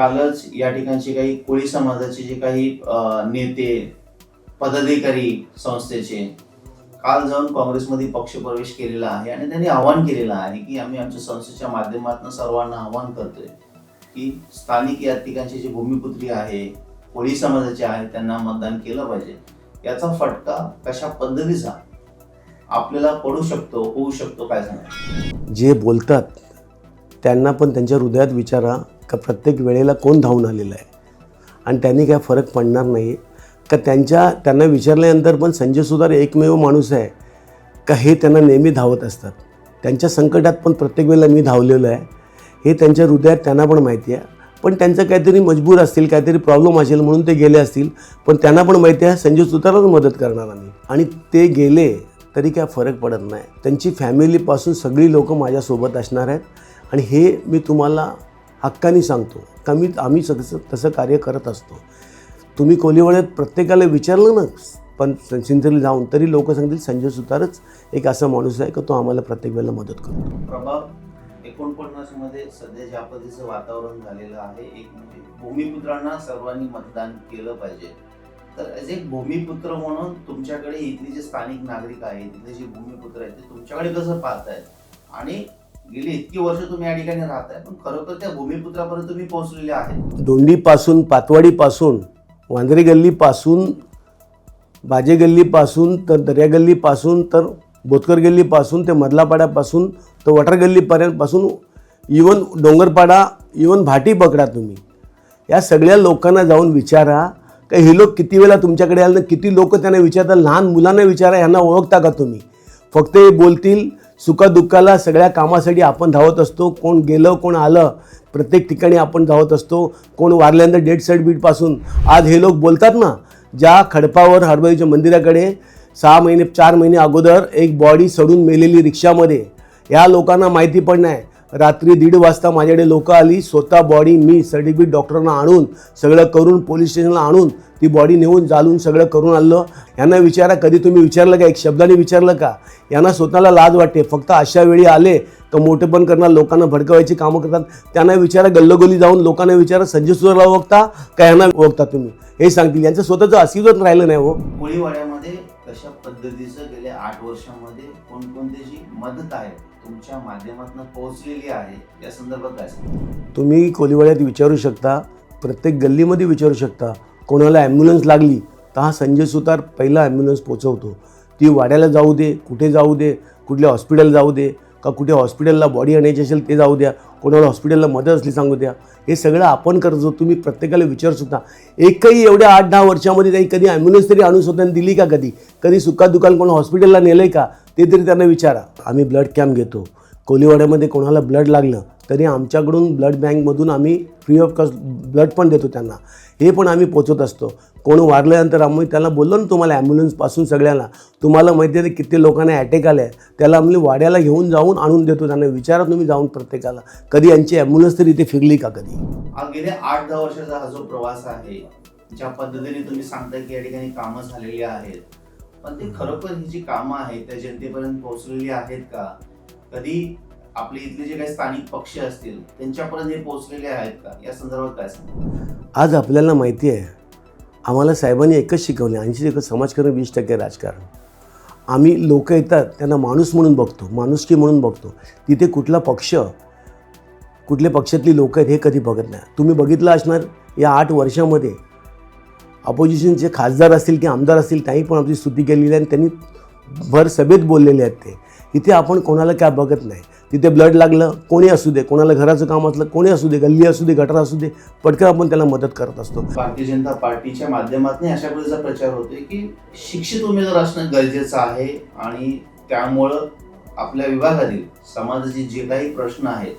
कालच या ठिकाणचे काही कोळी समाजाचे जे काही नेते पदाधिकारी संस्थेचे काल जाऊन काँग्रेसमध्ये पक्षप्रवेश केलेला आहे आणि त्यांनी आवाहन केलेलं आहे की आम्ही आमच्या संस्थेच्या माध्यमातून सर्वांना आवाहन करतोय की स्थानिक या ठिकाणची जी भूमिपुत्री आहे कोळी समाजाचे आहे त्यांना मतदान केलं पाहिजे. याचा फटका कशा पद्धतीचा? आपल्याला पडू शकतो होऊ शकतो काय सांगा? जे बोलतात त्यांना पण त्यांच्या हृदयात विचारा का प्रत्येक वेळेला कोण धावून आलेलं आहे? आणि त्यांनी काय फरक पडणार नाही? का त्यांच्या त्यांना विचारल्यानंतर पण संजय सुधार एकमेव माणूस आहे का हे त्यांना नेहमी धावत असतात? त्यांच्या संकटात पण प्रत्येक वेळेला मी धावलेलो आहे. हे त्यांच्या हृदयात त्यांना पण माहिती आहे. पण त्यांचं काहीतरी मजबूर असतील काहीतरी प्रॉब्लेम असेल म्हणून ते गेले असतील पण त्यांना पण माहिती आहे संजय सुतारच मदत करणार आम्ही. आणि ते गेले तरी काय फरक पडत नाही. त्यांची फॅमिलीपासून सगळी लोकं माझ्यासोबत असणार आहेत. आणि हे मी तुम्हाला हक्काने सांगतो. का मी आम्ही सगळं तसं कार्य करत असतो. तुम्ही कोलिवळ्यात प्रत्येकाला विचारलं ना पण सिंचरली जाऊन तरी लोक सांगतील संजय सुतारच एक असा माणूस आहे का तो आम्हाला प्रत्येक वेळेला मदत करतो. प्रभाग एकोणपन्नासमध्ये सध्या ज्या पद्धतीचं वातावरण झालेलं आहे एक म्हणजे भूमिपुत्रांना सर्वांनी मतदान केलं पाहिजे. तर ॲज एक भूमिपुत्र म्हणून तुमच्याकडे इथली जे स्थानिक नागरिक आहेत इथले जे भूमिपुत्र आहेत ते तुमच्याकडे कसं पाहतायत? आणि गेली इतकी वर्ष तुम्ही या ठिकाणी राहताय पण खरोखर त्या भूमिपुत्रापर्यंत तुम्ही पोहोचलेले आहेत. दोंडीपासून पातवाडीपासून वांद्रे गल्लीपासून बाजे गल्लीपासून तर दर्या गल्लीपासून तर बोतकर गल्लीपासून ते मधलापाड्यापासून तर वटर गल्लीपर्यंतपासून इवन डोंगरपाडा इवन भाटी पकडा तुम्ही. या सगळ्या लोकांना जाऊन विचारा का हे लोक किती वेळा तुमच्याकडे आले ना किती लोक त्यांना विचारतात लहान मुलांना विचारा यांना ओळखता का तुम्ही? फक्त हे बोलतील सुखदुःखाला सगळ्या कामासाठी आपण धावत असतो. कोण गेलं कोण आलं प्रत्येक ठिकाणी आपण धावत असतो. कोण वारल्यानंतर डेट सर्टिफिकेटपासून आज हे लोक बोलतात ना ज्या खडपावर हरबळीच्या मंदिराकडे सहा महिने चार महिने अगोदर एक बॉडी सडून मेलेली रिक्षामध्ये. ह्या लोकांना माहिती पण नाही. रात्री दीड वाजता माझ्याकडे लोक आली स्वतः बॉडी मी सर्टिफिकेट डॉक्टरांना आणून सगळं करून पोलीस स्टेशनला आणून ती बॉडी नेऊन जालून सगळं करून आणलं. यांना विचारा कधी तुम्ही विचारलं का? एक शब्दाने विचारलं का? यांना स्वतःला लाज वाटते. फक्त अशा वेळी आले तर मोठेपण करणार लोकांना भडकवायची कामं करतात. त्यांना विचारा गल्लगोली जाऊन लोकांना विचारा संजय सुधारला ओळखता का यांना ओळखता तुम्ही? हे सांगतील. यांचं स्वतःचं अस्तित्वच राहिलं नाही हो. कोळीवाड्यामध्ये कशा पद्धतीचं गेल्या आठ वर्षामध्ये कोणकोणत्याची मदत आहे तुमच्या माध्यमातून पोहोचलेली आहे या संदर्भात काय तुम्ही कोलिवाड्यात विचारू शकता प्रत्येक गल्लीमध्ये विचारू शकता कोणाला ॲम्ब्युलन्स लागली तर हा संजय सुतार पहिला ॲम्ब्युलन्स पोचवतो ती वाड्याला जाऊ दे कुठे जाऊ दे कुठल्या हॉस्पिटल जाऊ दे का कुठे हॉस्पिटलला बॉडी आणायची असेल ते जाऊ द्या कोणाला हॉस्पिटलला मदत असली सांगू द्या. हे सगळं आपण करतो तुम्ही प्रत्येकाला विचारू शकता. एकही एवढ्या आठ दहा वर्षामध्ये काही कधी ॲम्ब्युलन्स तरी आणून स्वतःने दिली का कधी? कधी सुखात दुकान कोण हॉस्पिटलला नेलं आहे का? ते तरी त्यांना विचारा. आम्ही ब्लड कॅम्प घेतो. कोलीवाड्यामध्ये कोणाला ब्लड लागलं तरी आमच्याकडून ब्लड बँकमधून आम्ही फ्री ऑफ कॉस्ट ब्लड पण देतो त्यांना. हे पण आम्ही पोचवत असतो. कोण वारल्यानंतर आम्ही त्यांना बोललो ना तुम्हाला ॲम्ब्युलन्सपासून सगळ्यांना तुम्हाला माहिती आहे किती लोकांना अटॅक आले आहे. त्याला आम्ही वाड्याला घेऊन जाऊन आणून देतो त्यांना. विचारा तुम्ही जाऊन प्रत्येकाला. कधी यांची ॲम्ब्युलन्स तरी इथे फिरली का कधी? गेल्या आठ दहा वर्षाचा हा जो प्रवास आहे ज्या पद्धतीने तुम्ही सांगता की या ठिकाणी कामं झालेली आहेत पण ते खरोखर ही जी कामं आहेत त्या जनतेपर्यंत पोहोचलेली आहेत का? कधी आपले इथले जे काही स्थानिक पक्ष असतील त्यांच्यापर्यंत हे पोहोचलेले आहेत का? या संदर्भात काय सांगतो आज आपल्याला माहिती आहे आम्हाला साहेबांनी एकच शिकवले ऐंशी टक्के समाजकारण वीस टक्के राजकारण. आम्ही लोक येतात त्यांना माणूस म्हणून बघतो माणुसकी म्हणून बघतो. तिथे कुठला पक्ष कुठल्या पक्षातली लोक आहेत हे कधी बघत नाही. तुम्ही बघितलं असणार या आठ वर्षामध्ये अपोजिशनचे खासदार असतील की आमदार असतील त्यांनी पण आमची स्तुती केलेली आहे आणि त्यांनी भर सभेत बोललेले आहेत ते. इथे आपण कोणाला काय बघत नाही. तिथे ब्लड लागलं कोणी असू दे कोणाला घराचं काम असलं कोणी असू दे गल्ली असू दे गटर असू दे पटकन आपण त्याला मदत करत असतो. भारतीय जनता पार्टीच्या माध्यमातून अशा पद्धतीचा प्रचार होतोय की शिक्षित उमेदवार असणं गरजेचं आहे आणि त्यामुळं आपल्या विभागातील समाजाचे जे काही प्रश्न आहेत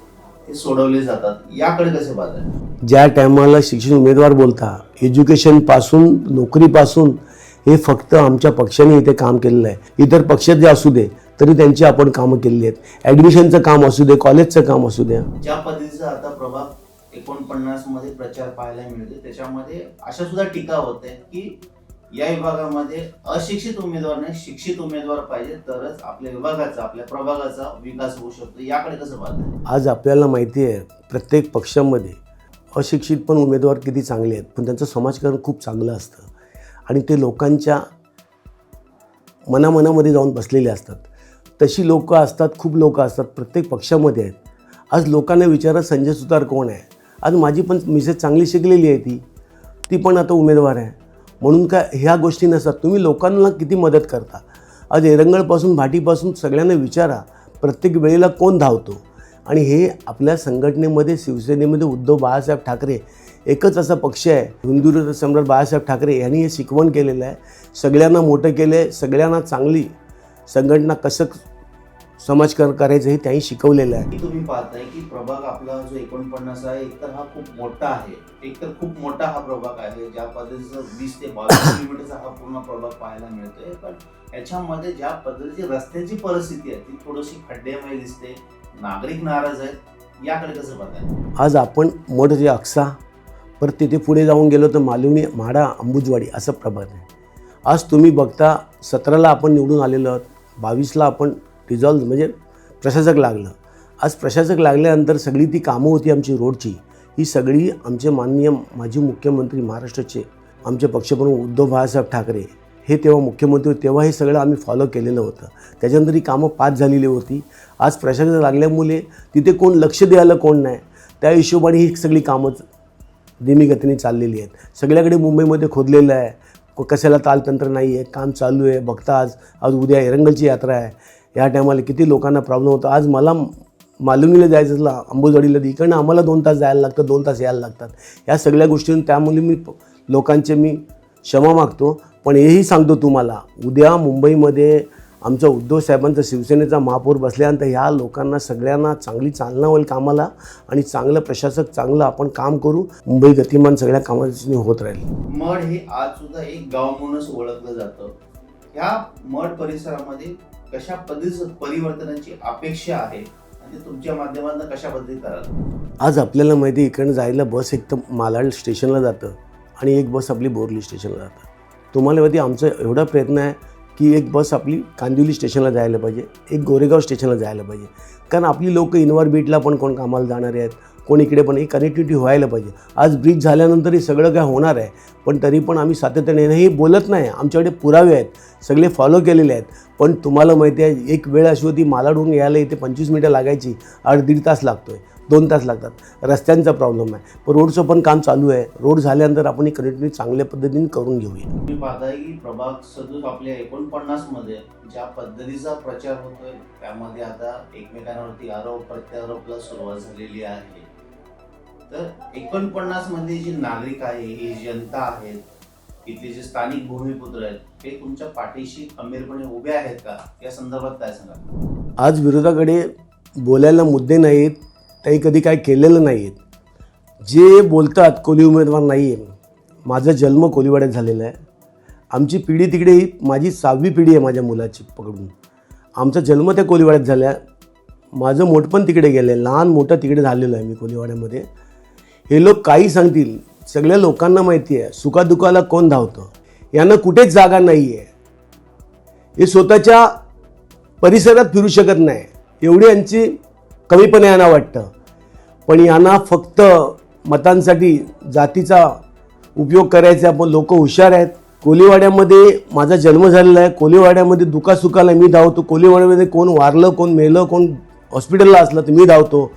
ते सोडवले जातात. याकडे कसे पाहताय ज्या टायमाला शिक्षण उमेदवार बोलता एज्युकेशनपासून नोकरीपासून हे फक्त आमच्या पक्षाने इथे काम केलेलं आहे. इतर पक्ष जे असू दे तरी त्यांची आपण कामं केलेली आहेत. ॲडमिशनचं काम असू दे कॉलेजचं काम असू द्या ज्या पद्धतीचा आता प्रभाग एकोणपन्नासमध्ये प्रचार पाहायला मिळते त्याच्यामध्ये अशा सुद्धा टीका होते की या विभागामध्ये अशिक्षित उमेदवार नाही शिक्षित उमेदवार पाहिजे तरच आपल्या विभागाचा आपल्या प्रभागाचा विकास होऊ शकतो. याकडे कसं पाहतो आज आपल्याला माहिती आहे प्रत्येक पक्षामध्ये अशिक्षित पण उमेदवार किती चांगले आहेत पण त्यांचं समाजकारण खूप चांगलं असतं. आणि ते लोकांच्या मनामनामध्ये जाऊन बसलेले असतात. तशी लोकं असतात खूप लोकं असतात प्रत्येक पक्षामध्ये आहेत. आज लोकांना विचारा संजय सुतार कोण आहे? आज माझी पण मिसेस चांगली शिकलेली आहे ती. ती पण आता उमेदवार आहे. म्हणून काय ह्या गोष्टी नसतात. तुम्ही लोकांना किती मदत करता? आज एरंगळपासून भाटीपासून सगळ्यांना विचारा प्रत्येक वेळेला कोण धावतो? आणि हे आपल्या संघटनेमध्ये शिवसेनेमध्ये उद्धव बाळासाहेब ठाकरे एकच असा पक्ष आहे. हिंदू सम्राट बाळासाहेब ठाकरे यांनी हे शिकवण केलेलं आहे. सगळ्यांना मोठं केलं आहे सगळ्यांना चांगली संघटना कसं समाजकारण करायचं हे त्यांनी शिकवलेलं आहे. तुम्ही पाहताय की प्रभाग आपला जो एकोणपन्नास आहे एकतर हा खूप मोठा आहे. एकतर खूप मोठा हा प्रभाग आहे ज्या पद्धतीचा वीस ते बावीस किलोमीटरचा हा पूर्ण प्रभाग पाहायला मिळतोय. पण याच्यामध्ये ज्या पद्धतीची रस्त्याची परिस्थिती आहे ती थोडीशी खड्डेमय दिसते नागरिक नाराज आहेत याकडे कसं पाहताय आज आपण मठ जे अक्सा परत तिथे पुढे जाऊन गेलो तर मालवणी म्हाडा अंबुजवाडी असं प्रभाग आहे. आज तुम्ही बघता सतराला आपण निवडून आलेलो आहोत बावीसला आपण रिझॉल्व म्हणजे प्रशासक लागलं. आज प्रशासक लागल्यानंतर सगळी ती कामं होती आमची रोडची. ही सगळी आमचे माननीय माजी मुख्यमंत्री महाराष्ट्राचे आमचे पक्षप्रमुख उद्धव बाळासाहेब ठाकरे हे तेव्हा मुख्यमंत्री होते तेव्हा हे सगळं आम्ही फॉलो केलेलं होतं. त्याच्यानंतर ही कामं पास झालेली होती. आज प्रशासक लागल्यामुळे तिथे कोण लक्ष द्यायला कोण नाही त्या हिशोबाने ही सगळी कामं धीमी गतीने चाललेली आहेत. सगळ्याकडे मुंबईमध्ये खोदलेलं आहे. कशाला तालतंत्र नाही आहे काम चालू आहे बघता आज आज उद्या एरंगलची यात्रा आहे. या टायमाला किती लोकांना प्रॉब्लेम होतो. आज मला मालुंगीला जायचं असलं अंबुजवाडीला इकडनं आम्हाला दोन तास जायला लागतं दोन तास यायला लागतात. या सगळ्या गोष्टींनी त्यामुळे मी लोकांचे मी क्षमा मागतो. पण हेही सांगतो तुम्हाला उद्या मुंबईमध्ये आमच्या उद्धव साहेबांचा शिवसेनेचा महापौर बसल्यानंतर ह्या लोकांना सगळ्यांना चांगली चालना होईल कामाला आणि चांगलं प्रशासक चांगलं आपण काम करू. मुंबई गतिमान सगळ्या कामाची होत राहील. मड हे आज सुद्धा एक गाव म्हणूनच ओळखलं जातं. ह्या मड परिसरामध्ये कशा पद्धतीचं परिवर्तनाची अपेक्षा आहे आणि तुमच्या माध्यमातून कशा पद्धती कराल? आज आपल्याला माहिती आहे, इकडनं जायला बस एक तर मालाड स्टेशनला जातं आणि एक बस आपली बोरली स्टेशनला जातं. तुम्हाला माहिती आमचा एवढा प्रयत्न आहे की एक बस आपली कांदिवली स्टेशनला जायला पाहिजे एक गोरेगाव स्टेशनला जायला पाहिजे. कारण आपली लोक इनवर बीटला पण कोण कामाला जाणारे आहेत कोण इकडे पण ही कनेक्टिव्हिटी व्हायला पाहिजे. आज ब्रिज झाल्यानंतर हे सगळं काय होणार आहे पण तरी पण आम्ही सातत्याने हे बोलत नाही आमच्याकडे पुरावे आहेत सगळे फॉलो केलेले आहेत. पण तुम्हाला माहिती आहे एक वेळ अशी होती मालाडहून यायला इथे पंचवीस मिनटं लागायची. आठ दीड तास लागतोय. दोन तास लागतात. रस्त्यांचा प्रॉब्लेम आहे. पण रोडचं पण काम चालू आहे. रोड झाल्यानंतर आपण ही कनेक्टिव्हिटी चांगल्या पद्धतीने करून घेऊया. तुम्ही पाहताय की प्रभाग सदोष आपल्या एकोणपन्नासमध्ये ज्या पद्धतीचा प्रचार होतोय त्यामध्ये आता एकमेकांवरती आरोप प्रत्यारोपला सुरुवात झालेली आहे. तर एकोणपन्नासमध्ये जे नागरिक आहे ही जनता आहे इथले जे स्थानिक भूमिपुत्र आहेत ते तुमच्या पाठीशी खंबीरपणे उभे आहेत का? या संदर्भात काय सांगा आज विरोधाकडे बोलायला मुद्दे नाहीत काही कधी काय केलेलं नाही आहेत जे बोलतात कोली उमेदवार नाही आहे. माझा जन्म कोलीवाड्यात झालेला आहे. आमची पिढी तिकडे ही माझी सहावी पिढी आहे माझ्या मुलाची पकडून. आमचा जन्म त्या कोलीवाड्यात झाला. माझं मोठपण तिकडे गेलं आहे लहान मोठं तिकडे झालेलं आहे मी कोलीवाड्यामध्ये हे लोक काही सांगतील सगळ्या लोकांना माहिती आहे सुखादुखाला कोण धावतं? यांना कुठेच जागा नाही आहे हे स्वतःच्या परिसरात फिरू शकत नाही. एवढी यांची कमीपणे यांना वाटतं. पण यांना फक्त मतांसाठी जातीचा उपयोग करायचा पण लोक हुशार आहेत. कोलीवाड्यामध्ये माझा जन्म झालेला आहे. कोलीवाड्यामध्ये दुखासुखाला मी धावतो. कोलीवाड्यामध्ये कोण वारलं कोण मेलं कोण हॉस्पिटलला असलं तर मी धावतो.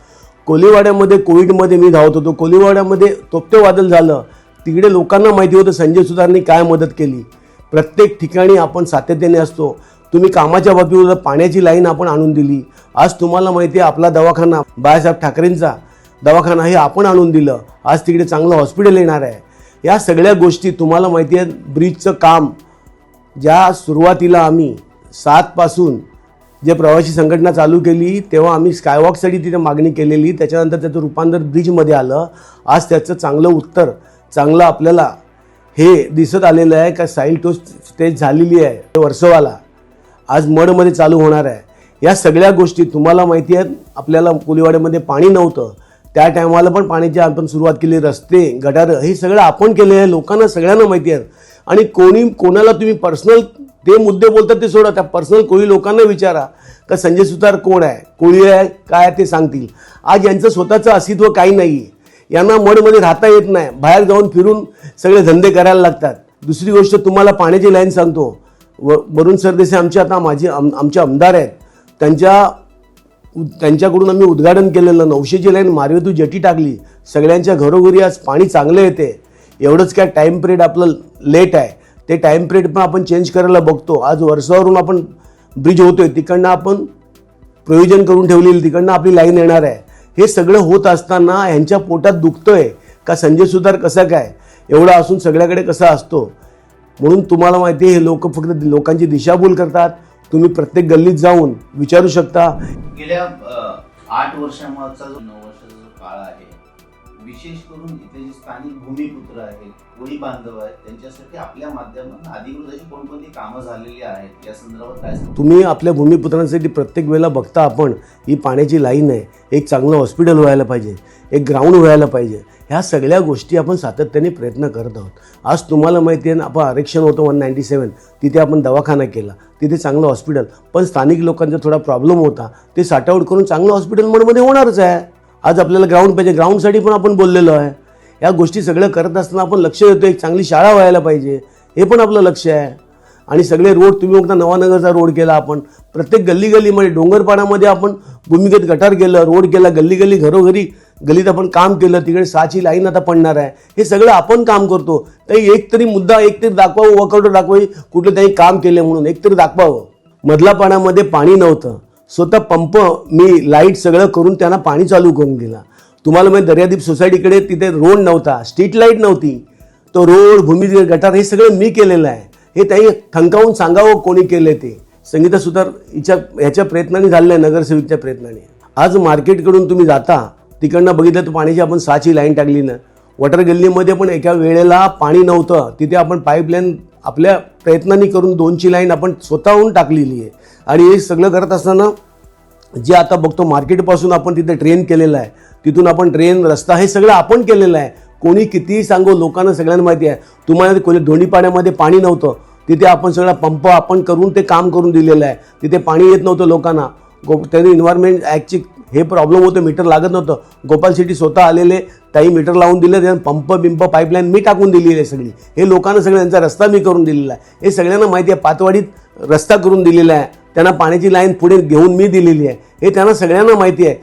कोलीवाड्यामध्ये कोविडमध्ये मी धावत होतो. कोलीवाड्यामध्ये तोपते वादळ झालं. तिकडे लोकांना माहिती होतं संजय सुतारने काय मदत केली. प्रत्येक ठिकाणी आपण सातत्याने असतो. तुम्ही कामाच्या बाबतीवर पाण्याची लाईन आपण आणून दिली आज तुम्हाला माहिती आहे आपला दवाखाना बाळासाहेब ठाकरेंचा दवाखाना हे आपण आणून दिलं. आज तिकडे चांगलं हॉस्पिटल येणार आहे. या सगळ्या गोष्टी तुम्हाला माहिती आहे ब्रिजचं काम. ज्या सुरुवातीला आम्ही सातपासून जे प्रवासी संघटना चालू केली तेव्हा आम्ही स्कायवॉकसाठी तिथे मागणी केलेली. त्याच्यानंतर त्याचं रूपांतर ब्रिजमध्ये आलं. आज त्याचं चांगलं उत्तर चांगलं आपल्याला हे दिसत आलेलं आहे का साईल टोस्ट स्टेज झालेली आहे वर्सोवाला. आज मडमध्ये चालू होणार आहे. या सगळ्या गोष्टी तुम्हाला माहिती आहेत. आपल्याला कोलीवाड्यामध्ये पाणी नव्हतं. त्या टायमाला पण पाण्याची आपण सुरुवात केली. रस्ते गटारं हे सगळं आपण केले आहे. लोकांना सगळ्यांना माहिती आहे. आणि कोणी कोणाला तुम्ही पर्सनल ते मुद्दे बोलतात ते सोडा त्या पर्सनल कोळी लोकांना विचारा का संजय सुतार कोण आहे? कोळी आहे काय ते सांगतील. आज यांचं स्वतःचं अस्तित्व काही नाही आहे यांना मडमध्ये राहता येत नाही. बाहेर जाऊन फिरून सगळे धंदे करायला लागतात. दुसरी गोष्ट तुम्हाला पाण्याची लाईन सांगतो. व वरुण सरदेसाई आमचे आता माझे आम आमचे आमदार आहेत. त्यांच्या त्यांच्याकडून आम्ही उद्घाटन केलेलं. नऊशेची लाईन मारवेतू जटी टाकली. सगळ्यांच्या घरोघरी आज पाणी चांगलं येते. एवढंच काय टाईम पिरियड आपलं लेट आहे. ते टाईम पिरियड पण आपण चेंज करायला बघतो. आज वर्षावरून आपण ब्रिज होतोय. तिकडनं आपण प्रयोजन करून ठेवलेली तिकडनं आपली लाईन येणार आहे. हे सगळं होत असताना ह्यांच्या पोटात दुखतंय. का संजय सुतार कसा काय? एवढा असून सगळ्याकडे कसा असतो? म्हणून तुम्हाला माहिती आहे हे लोक फक्त लोकांची दिशाभूल करतात. तुम्ही प्रत्येक गल्लीत जाऊन विचारू शकता. गेल्या आठ वर्षामागचा जो नऊ वर्षाचा जो काळ आहे विशेष करून इथे जे स्थानिक भूमिपुत्र आहेत कोळी बांधव आहेत त्यांच्यासाठी आपल्या माध्यमातून अधिकृत अशी कोणकोणती कामं झालेली आहेत या संदर्भात काय तुम्ही आपल्या भूमिपुत्रांसाठी प्रत्येक वेळेला बघता आपण ही पाण्याची लाईन आहे. एक चांगलं हॉस्पिटल व्हायला पाहिजे एक ग्राउंड व्हायला पाहिजे. ह्या सगळ्या गोष्टी आपण सातत्याने प्रयत्न करत आहोत. आज तुम्हाला माहिती आहे ना आपण आरक्षण होतं वन नाईन्टी सेवन तिथे आपण दवाखाना केला तिथे चांगलं हॉस्पिटल. पण स्थानिक लोकांचा थोडा प्रॉब्लेम होता ते साठआउट करून चांगलं हॉस्पिटल म्हणमध्ये होणारच आहे. आज आपल्याला ग्राउंड पाहिजे. ग्राउंडसाठी पण आपण बोललेलो आहे. या गोष्टी सगळं करत असताना आपण लक्ष देतो एक चांगली शाळा व्हायला पाहिजे. हे पण आपलं लक्ष आहे. आणि सगळे रोड तुम्ही बघता नवानगरचा रोड केला आपण. प्रत्येक गल्ली गल्लीमध्ये डोंगरपाड्यामध्ये आपण भूमिगत गटार केलं रोड केला गल्ली गल्ली घरोघरी गल्लीत आपण काम केलं तिकडे सहाची लाईन आता पडणार आहे. हे सगळं आपण काम करतो. तर एक तरी मुद्दा एक तरी दाखवावं वकआउट दाखवावी कुठलं त्यांनी काम केलं म्हणून. एकतरी दाखवावं. मधला पाण्यामध्ये पाणी नव्हतं. स्वतः पंप मी लाइट सगळं करून त्यांना पाणी चालू करून दिला. तुम्हाला माहिती दर्यादीप सोसायटीकडे तिथे रोड नव्हता स्ट्रीट लाइट नव्हती. तो रोड भूमी गटार हे सगळं मी केलेलं आहे. हे त्यांनी ठणकावून सांगावं कोणी केले ते. संगीता सुतार हिच्या ह्याच्या प्रयत्नाने झालेलं आहे नगरसेविकच्या प्रयत्नाने. आज मार्केटकडून तुम्ही जाता तिकडनं बघितलं तर पाण्याची आपण सहाची लाईन टाकली ना. वॉटर गल्लीमध्ये पण एका वेळेला पाणी नव्हतं. तिथे आपण पाईपलाईन आपल्या प्रयत्नांनी करून दोनची लाईन आपण स्वतःहून टाकलेली आहे. आणि हे सगळं करत असताना जे आता बघतो मार्केटपासून आपण तिथे ट्रेन केलेलं आहे तिथून आपण ट्रेन रस्ता हे सगळं आपण केलेलं आहे. कोणी कितीही सांगो लोकांना सगळ्यांना माहिती आहे. तुम्हाला कोणी धोंडीपाड्यामध्ये पाणी नव्हतं. तिथे आपण सगळा पंप आपण करून ते काम करून दिलेलं आहे. तिथे पाणी येत नव्हतं लोकांना. गो त्यांनी इन्व्हायरमेंट ॲक्टची हे प्रॉब्लेम होतं मीटर लागत नव्हतं. गोपाल शेट्टी स्वतः आलेले ताई मीटर लावून दिले त्यानं पंप बिंप पाईपलाईन मी टाकून दिलेली आहे सगळी. हे लोकांना सगळं त्यांचा रस्ता मी करून दिलेला आहे. हे सगळ्यांना माहिती आहे पातवाडीत रस्ता करून दिलेला आहे. त्यांना पाण्याची लाईन पुढे घेऊन मी दिलेली आहे. हे त्यांना सगळ्यांना माहिती आहे.